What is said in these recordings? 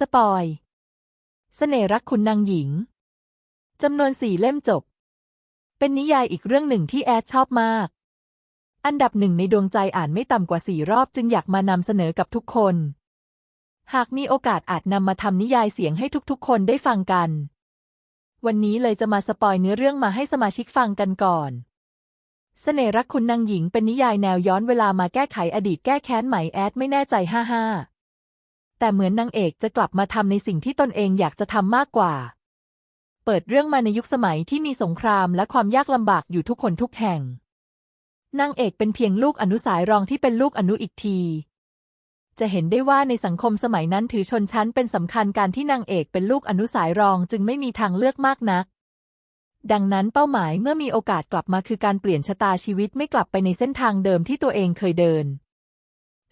สปอย เสน่รักคุณนางหญิง จำนวนสี่เล่มจบ เป็นนิยายอีกเรื่องหนึ่งที่แอดชอบมาก อันดับหนึ่งในดวงใจอ่านไม่ต่ำกว่าสี่รอบจึงอยากมานำเสนอกับทุกคน หากมีโอกาสอาจนำมาทำนิยายเสียงให้ทุกๆ คนได้ฟังกัน วันนี้เลยจะมาสปอยเนื้อเรื่องมาให้สมาชิกฟังกันก่อนเสน่รักคุณนางหญิงเป็นนิยายแนวย้อนเวลามาแก้ไขอดีตแก้แค้นไหมแอดไม่แน่ใจห้าห้า แต่เหมือนนางเอกจะกลับมาทำในสิ่งที่ตนเองอยากจะทำมากกว่า เปิดเรื่องมาในยุคสมัยที่มีสงครามและความยากลำบากอยู่ทุกคนทุกแห่ง นางเอกเป็นเพียงลูกอนุสายรองที่เป็นลูกอนุอีกที จะเห็นได้ว่าในสังคมสมัยนั้นถือชนชั้นเป็นสำคัญการที่นางเอกเป็นลูกอนุสายรองจึงไม่มีทางเลือกมากนัก ดังนั้นเป้าหมายเมื่อมีโอกาสกลับมาคือการเปลี่ยนชะตาชีวิตไม่กลับไปในเส้นทางเดิมที่ตัวเองเคยเดิน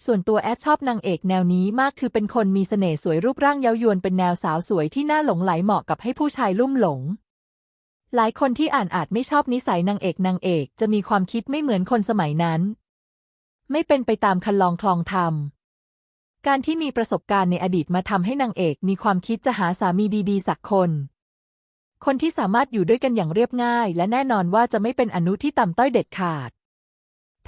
ส่วนตัวแอดชอบนางเอกแนวนี้มากคือเป็นคนมีเสน่ห์สวยรูปร่างเย้ายวนเป็นแนวสาวสวยที่น่าหลงไหลเหมาะกับให้ผู้ชายลุ่มหลง หลายคนที่อ่านอาจไม่ชอบนิสัยนางเอกนางเอกจะมีความคิดไม่เหมือนคนสมัยนั้น ไม่เป็นไปตามคันลองคลองธรรม การที่มีประสบการณ์ในอดีตมาทำให้นางเอกมีความคิดจะหาสามีดีๆ สักคน คนที่สามารถอยู่ด้วยกันอย่างเรียบง่าย และแน่นอนว่าจะไม่เป็นอนุที่ต่ำต้อยเด็ดขาด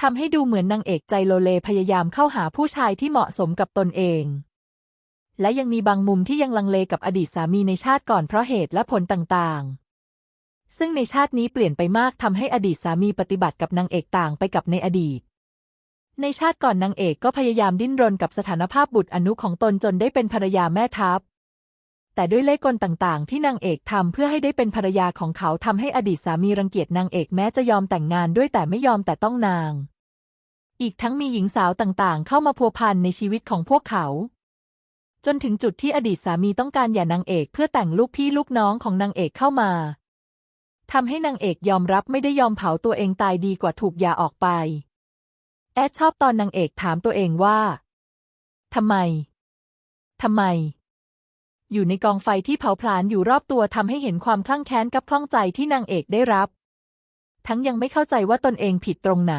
ทำให้ดูเหมือนนางเอกใจโลเลพยายามเข้าหาผู้ชายที่เหมาะสมกับตนเอง และยังมีบางมุมที่ยังลังเลกับอดีตสามีในชาติก่อนเพราะเหตุและผลต่างๆ ซึ่งในชาตินี้เปลี่ยนไปมากทำให้อดีตสามีปฏิบัติกับนางเอกต่างไปกับในอดีต ในชาติก่อนนางเอกก็พยายามดิ้นรนกับสถานภาพบุตรอนุของตนจนได้เป็นภรรยาแม่ทัพ แต่ด้วยเล่ห์กลต่างๆ ที่นางเอกทำเพื่อให้ได้เป็นภรรยาของเขาทำให้อดีตสามีรังเกียจนางเอกแม้จะยอมแต่งงานด้วยแต่ไม่ยอมแต่ต้องนาง อีกทั้งมีหญิงสาวต่างๆ เข้ามาพัวพันในชีวิตของพวกเขา จนถึงจุดที่อดีตสามีต้องการหย่านางเอกเพื่อแต่งลูกพี่ลูกน้องของนางเอกเข้ามาทำให้นางเอกยอมรับไม่ได้ยอมเผาตัวเองตายดีกว่าถูกหย่าออกไป แอดชอบตอนนางเอกถามตัวเองว่าทำไมทำไม อยู่ในกองไฟที่เผาผลาญอยู่รอบตัวทำให้เห็นความคลั่งแค้นกับคล่องใจที่นางเอกได้รับ ทั้งยังไม่เข้าใจว่าตนเองผิดตรงไหน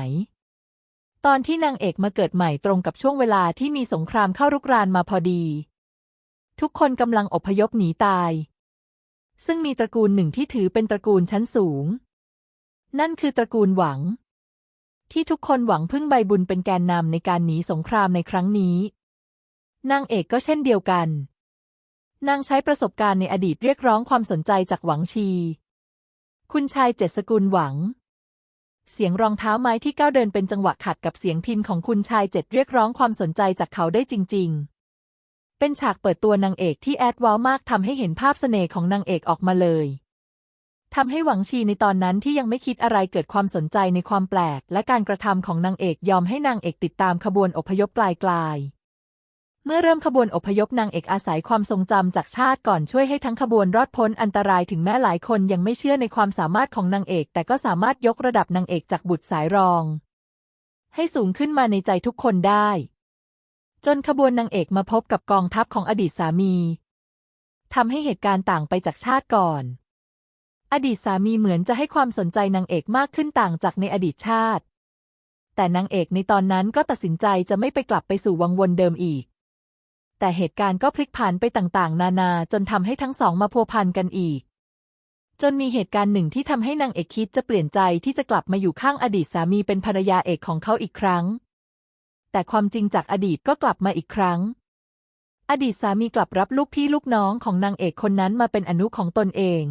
ตอนที่นางเอกมาเกิดใหม่ตรงกับช่วงเวลาที่มีสงครามเข้ารุกรานมาพอดี ทุกคนกำลังอพยพหนีตาย ซึ่งมีตระกูลหนึ่งที่ถือเป็นตระกูลชั้นสูง นั่นคือตระกูลหวัง ที่ทุกคนหวังพึ่งใบบุญเป็นแกนนำในการหนีสงครามในครั้งนี้ นางเอกก็เช่นเดียวกัน นางใช้ประสบการณ์ในอดีตเรียกร้องความสนใจจากหวังชี คุณชายเจ็ดสกุลหวัง เสียงรองเท้าไม้ที่ก้าวเดินเป็นจังหวะขัดกับเสียงพินของคุณชายเจ็ดเรียกร้องความสนใจจากเขาได้จริง ๆ เป็นฉากเปิดตัวนางเอกที่แอดว้าวมากทำให้เห็นภาพเสน่ห์ของนางเอกออกมาเลยทำให้หวังชีในตอนนั้นที่ยังไม่คิดอะไรเกิดความสนใจในความแปลก และการกระทำของนางเอกยอมให้นางเอกติดตามขบวนอพยพกลาย เมื่อเริ่มขบวนอพยพนางเอกอาศัยความทรงจำจากชาติก่อนช่วยให้ทั้งขบวนรอดพ้นอันตรายถึงแม้หลายคนยังไม่เชื่อในความสามารถของนางเอก แต่ก็สามารถยกระดับนางเอกจากบุตรสายรอง ให้สูงขึ้นมาในใจทุกคนได้ จนขบวนนางเอกมาพบกับกองทัพของอดีตสามีทำให้เหตุการณ์ต่างไปจากชาติก่อน อดีตสามีเหมือนจะให้ความสนใจนางเอกมากขึ้นต่างจากในอดีตชาติ แต่นางเอกในตอนนั้นก็ตัดสินใจจะไม่ไปกลับไปสู่วังวนเดิมอีก แต่เหตุการณ์ก็พลิกผันไปต่างๆ นานาจนทำให้ทั้งสองมาพัวพันกันอีก จนมีเหตุการณ์หนึ่งที่ทำให้นางเอกคิดจะเปลี่ยนใจที่จะกลับมาอยู่ข้างอดีตสามีเป็นภรรยาเอกของเขาอีกครั้ง แต่ความจริงจากอดีตก็กลับมาอีกครั้ง อดีตสามีกลับรับลูกพี่ลูกน้องของนางเอกคนนั้นมาเป็นอนุของตนเอง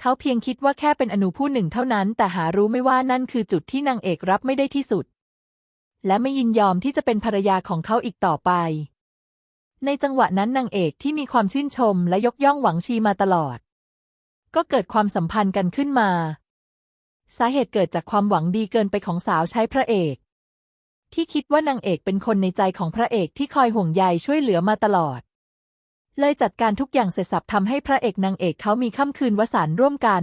เขาเพียงคิดว่าแค่เป็นอนุผู้หนึ่งเท่านั้น แต่หารู้ไม่ว่านั่นคือจุดที่นางเอกรับไม่ได้ที่สุด และไม่ยินยอมที่จะเป็นภรรยาของเขาอีกต่อไป ในจังหวะนั้นนางเอกที่มีความชื่นชมและยกย่องหวังชีมาตลอด ก็เกิดความสัมพันธ์กันขึ้นมา สาเหตุเกิดจากความหวังดีเกินไปของสาวใช้พระเอก ที่คิดว่านางเอกเป็นคนในใจของพระเอกที่คอยห่วงใยช่วยเหลือมาตลอด เลยจัดการทุกอย่างเสร็จสับทำให้พระเอกนางเอกเขามีค่ำคืนวสานร่วมกัน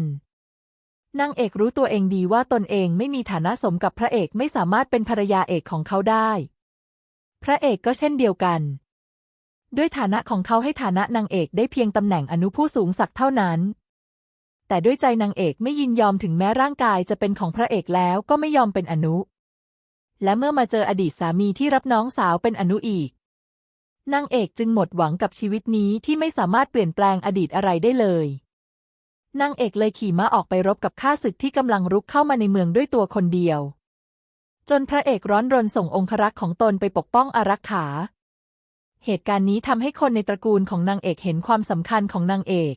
นางเอกรู้ตัวเองดีว่าตนเองไม่มีฐานะสมกับพระเอกไม่สามารถเป็นภรรยาเอกของเขาได้ พระเอกก็เช่นเดียวกัน ด้วยฐานะของเขาให้ฐานะนางเอกได้เพียงตำแหน่งอนุผู้สูงศักดิ์เท่านั้น แต่ด้วยใจนางเอกไม่ยินยอมถึงแม้ร่างกายจะเป็นของพระเอกแล้วก็ไม่ยอมเป็นอนุ และเมื่อมาเจออดีตสามีที่รับน้องสาวเป็นอนุอีก นางเอกจึงหมดหวังกับชีวิตนี้ที่ไม่สามารถเปลี่ยนแปลงอดีตอะไรได้เลยนางเอกเลยขี่ม้าออกไปรบกับข้าศึกที่กำลังรุกเข้ามาในเมืองด้วยตัวคนเดียว จนพระเอกร้อนรนส่งองครักษ์ของตนไปปกป้องอารักขา เหตุการณ์นี้ทำให้คนในตระกูลของนางเอกเห็นความสำคัญของนางเอก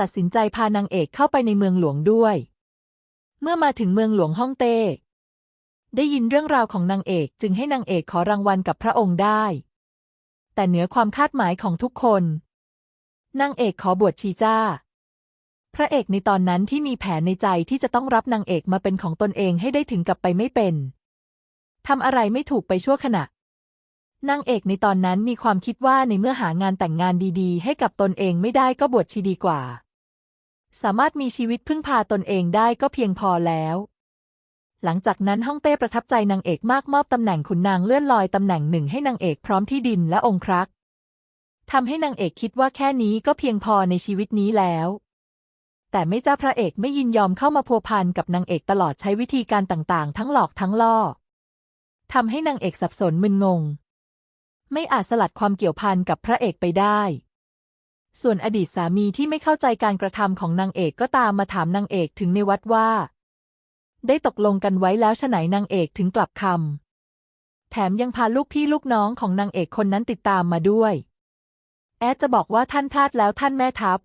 ตัดสินใจพานางเอกเข้าไปในเมืองหลวงด้วย เมื่อมาถึงเมืองหลวงฮ่องเต้ ได้ยินเรื่องราวของนางเอกจึงให้นางเอกขอรางวัลกับพระองค์ได้ แต่เหนือความคาดหมายของทุกคน นางเอกขอบวชชีจ้า พระเอกในตอนนั้นที่มีแผนในใจที่จะต้องรับนางเอกมาเป็นของตนเองให้ได้ถึงกับไปไม่เป็นทำอะไรไม่ถูกไปชั่วขณะ นางเอกในตอนนั้นมีความคิดว่าในเมื่อหางานแต่งงานดีๆ ให้กับตนเองไม่ได้ก็บวชชีดีกว่า สามารถมีชีวิตพึ่งพาตนเองได้ก็เพียงพอแล้ว หลังจากนั้นฮ่องเต้ประทับใจนางเอกมากมอบตำแหน่งขุนนางเลื่อนลอยตำแหน่งหนึ่งให้นางเอกพร้อมที่ดินและองครักษ์ทำให้นางเอกคิดว่าแค่นี้ก็เพียงพอในชีวิตนี้แล้ว แต่ไม่เจ้าพระเอกไม่ยินยอมเข้ามาพัวพันกับนางเอกตลอดใช้วิธีการต่างๆ ทั้งหลอกทั้งล่อทำให้นางเอกสับสนมึนงง ไม่อาจสลัดความเกี่ยวพันกับพระเอกไปได้ ส่วนอดีตสามีที่ไม่เข้าใจการกระทำของนางเอกก็ตามมาถามนางเอกถึงในวัดว่า ได้ตกลงกันไว้แล้วฉไหนนางเอกถึงกลับคำแถมยังพาลูกพี่ลูกน้องของนางเอกคนนั้นติดตามมาด้วย แอดจะบอกว่าท่านพลาดแล้วท่านแม่ทัพ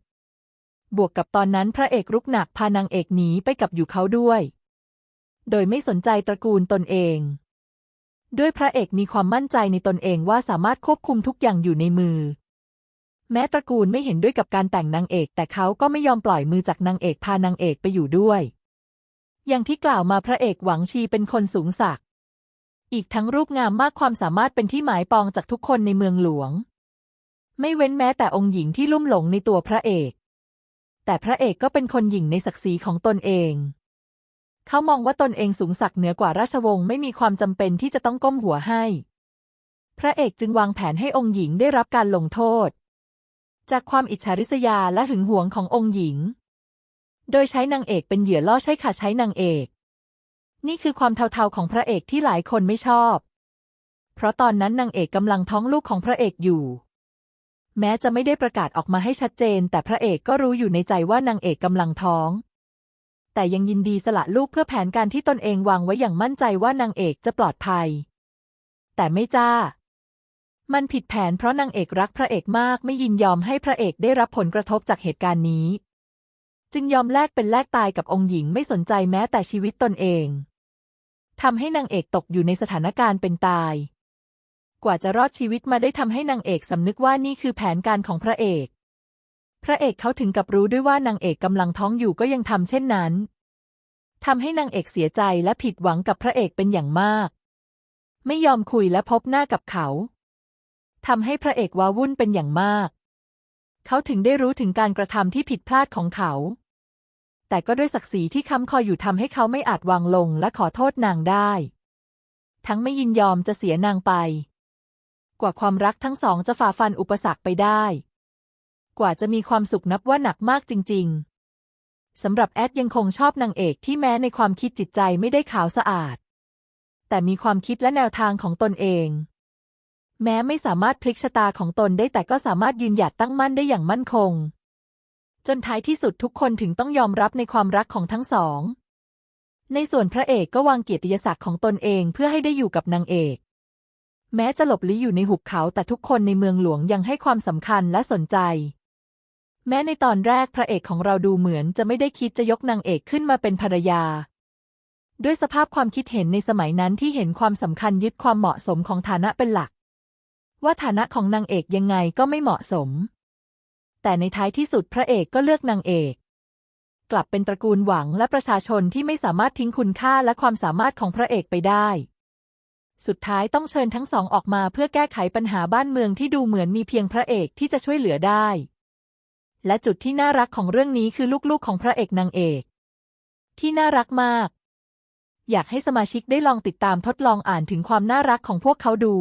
บวกกับตอนนั้นพระเอกรุกหนักพานางเอกหนีไปกับอยู่เขาด้วย โดยไม่สนใจตระกูลตนเอง ด้วยพระเอกมีความมั่นใจในตนเองว่าสามารถควบคุมทุกอย่างอยู่ในมือ แม้ตระกูลไม่เห็นด้วยกับการแต่งนางเอก แต่เขาก็ไม่ยอมปล่อยมือจากนางเอกพานางเอกไปอยู่ด้วย อย่างที่กล่าวมาพระเอกหวังชีเป็นคนสูงศักอีกทั้งรูปงามมากความสามารถเป็นที่หมายปองจากทุกคนในเมืองหลวง ไม่เว้นแม้แต่องค์หญิงที่ลุ่มหลงในตัวพระเอก แต่พระเอกก็เป็นคนหญิงในศักดิ์ศรีของตนเอง เขามองว่าตนเองสูงศักเหนือกว่าราชวงศ์ไม่มีความจำเป็นที่จะต้องก้มหัวให้ พระเอกจึงวางแผนให้องค์หญิงได้รับการลงโทษ จากความอิจฉาริษยาและหึงหวงขององค์หญิง โดยใช้นางเอกเป็นเหยื่อล่อใช้ค่ะใช้นางเอก นี่คือความเทาๆของพระเอกที่หลายคนไม่ชอบ เพราะตอนนั้นนางเอกกำลังท้องลูกของพระเอกอยู่แม้จะไม่ได้ประกาศออกมาให้ชัดเจน แต่พระเอกก็รู้อยู่ในใจว่านางเอกกำลังท้อง แต่ยังยินดีสละลูกเพื่อแผนการที่ตนเองวางไว้อย่างมั่นใจว่านางเอกจะปลอดภัย แต่ไม่จ้า มันผิดแผนเพราะนางเอกรักพระเอกมากไม่ยินยอมให้พระเอกได้รับผลกระทบจากเหตุการณ์นี้ จึงยอมแลกเป็นแลกตายกับองค์หญิงไม่สนใจแม้แต่ชีวิตตนเองทำให้นางเอกตกอยู่ในสถานการณ์เป็นตาย กว่าจะรอดชีวิตมาได้ทำให้นางเอกสำนึกว่านี่คือแผนการของพระเอก พระเอกเขาถึงกับรู้ด้วยว่านางเอกกำลังท้องอยู่ก็ยังทำเช่นนั้นทำให้นางเอกเสียใจและผิดหวังกับพระเอกเป็นอย่างมาก ไม่ยอมคุยและพบหน้ากับเขาทำให้พระเอกว้าวุ่นเป็นอย่างมาก เขาถึงได้รู้ถึงการกระทำที่ผิดพลาดของเขา แต่ก็ด้วยศักดิ์ศรีที่ค้ำคออยู่ทำให้เขาไม่อาจวางลงและขอโทษนางได้ ทั้งไม่ยินยอมจะเสียนางไป กว่าความรักทั้งสองจะฝ่าฟันอุปสรรคไปได้ กว่าจะมีความสุขนับว่าหนักมากจริง ๆสำหรับแอดยังคงชอบนางเอกที่แม้ในความคิดจิตใจไม่ได้ขาวสะอาด แต่มีความคิดและแนวทางของตนเอง แม้ไม่สามารถพลิกชะตาของตนได้แต่ก็สามารถยืนหยัดตั้งมั่นได้อย่างมั่นคง จนท้ายที่สุดทุกคนถึงต้องยอมรับในความรักของทั้งสอง ในส่วนพระเอกก็วางเกียรติยศักดิ์ของตนเองเพื่อให้ได้อยู่กับนางเอกแม้จะหลบลี้อยู่ในหุบเขาแต่ทุกคนในเมืองหลวงยังให้ความสำคัญและสนใจ แม้ในตอนแรกพระเอกของเราดูเหมือนจะไม่ได้คิดจะยกนางเอกขึ้นมาเป็นภรรยา ด้วยสภาพความคิดเห็นในสมัยนั้นที่เห็นความสำคัญยึดความเหมาะสมของฐานะเป็นหลัก ว่าฐานะของนางเอกยังไงก็ไม่เหมาะสม แต่ในท้ายที่สุดพระเอกก็เลือกนางเอก กลับเป็นตระกูลหวังและประชาชนที่ไม่สามารถทิ้งคุณค่าและความสามารถของพระเอกไปได้ สุดท้ายต้องเชิญทั้งสองออกมาเพื่อแก้ไขปัญหาบ้านเมืองที่ดูเหมือนมีเพียงพระเอกที่จะช่วยเหลือได้ และจุดที่น่ารักของเรื่องนี้คือลูกๆของพระเอกนางเอก ที่น่ารักมาก อยากให้สมาชิกได้ลองติดตามทดลองอ่านถึงความน่ารักของพวกเขาดู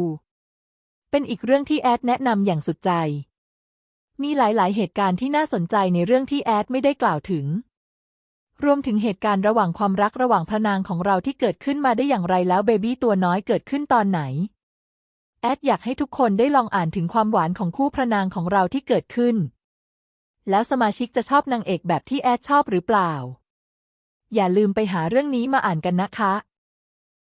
เป็นอีกเรื่องที่แอดแนะนำอย่างสุดใจ มีหลายๆ เหตุการณ์ที่น่าสนใจในเรื่องที่แอดไม่ได้กล่าวถึง รวมถึงเหตุการณ์ระหว่างความรักระหว่างพระนางของเราที่เกิดขึ้นมาได้อย่างไรแล้วเบบี้ตัวน้อยเกิดขึ้นตอนไหนแอดอยากให้ทุกคนได้ลองอ่านถึงความหวานของคู่พระนางของเราที่เกิดขึ้น แล้วสมาชิกจะชอบนางเอกแบบที่แอดชอบหรือเปล่า อย่าลืมไปหาเรื่องนี้มาอ่านกันนะคะ